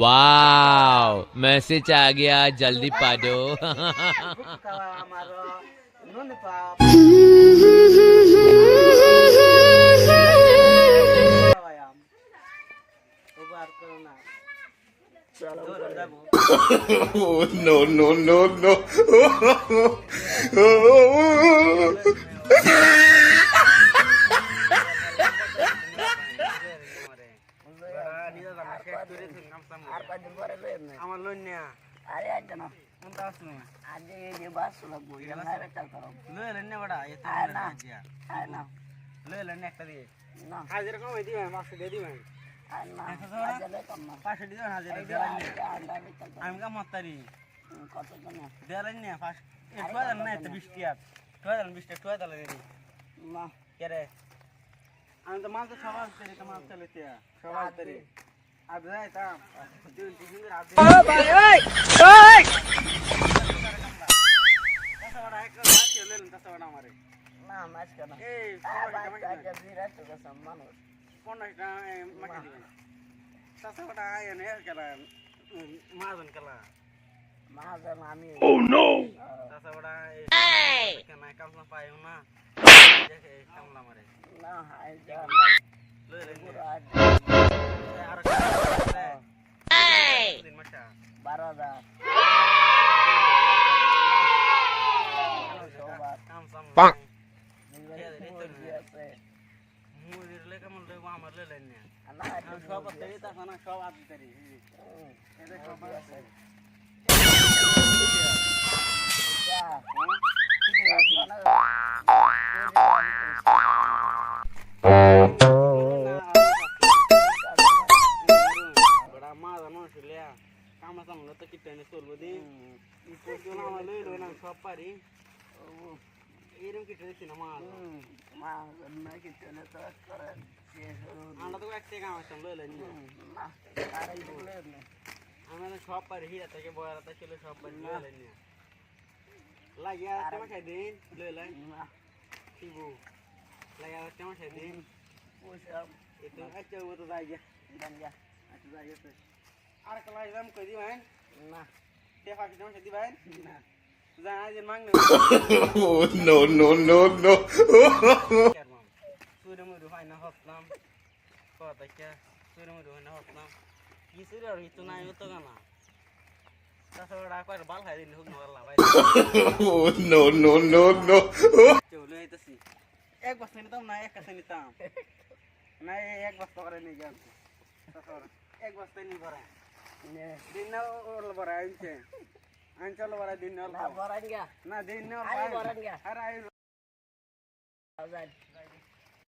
Wow message आ गया जल्दी पा दो Kawa amaro. Nun আর পরে না আমার আরে না। কোনটা এই যে বাস লাগবো করো। লেন না বড়া এত না। না। লেন একটা দিয়ে। না। হাজিরা হই দিবেন দিয়ে দিবেন। না পাঁচশো দিবেন হাজিরা আমি কাম মাত্তারি কত জানো না। পাঁচ একটু না এত বৃষ্টি আর টুয়া। দেন বৃষ্টি দিদি না। কে রে? আমি তো মাল তো সবার মাল চলেছে সবার তরি আর যাই তা দুই তিন দিন রাত ভাই ওই ওই তাসা বড়া এক রাত চলে লেন তাসা বড়া আমারে না মাছ কেন এই আয় সবার ভাই কামাই আজ বিরাট তো কসম মানুষ পনেরো টাকা মাকে দিবেন তাসা বড়া আয় নে কেলা মাজন কেলা মাহাজন আমি তাসা বড়া কেনা কামলা পাইও না দেখে কামলা মারে না আয় যা লয়ে লেন কাম সাম মুরগি আছে মুদির লে কেমন লে আমার লে লেন না না তা না মা তো ইপো না আমার লই না এরকম কিটনে সিনেমা আমরা তো একটা কাম আসতাম লই লই আমরা তো সব পারি হিরা থেকে বয়ারা ছিল সব পারি লই লই নিয়ে লাগিয়া তোমার খাই দিন লই লই শিবু লাগিয়া তোমার খাই দিন আর mana jangan aja mang nih Oh, no, no, no, no. sudah mau doain nafas lam kau tak ya sudah mau doain nafas lam itu dia itu naik itu kan lah tak sabar aku ada bal hari ini hukun lah baik Oh, no, no, no, no. coba itu sih এক বস্তা নিতাম না এক কাছে নিতাম না এক বস্তা করে নিয়ে গেল এক বস্তা নিয়ে ভরা দিন না ওর ভরা আনছে আনচল বড় দিন না না দিন না আরে বরান গা। আরে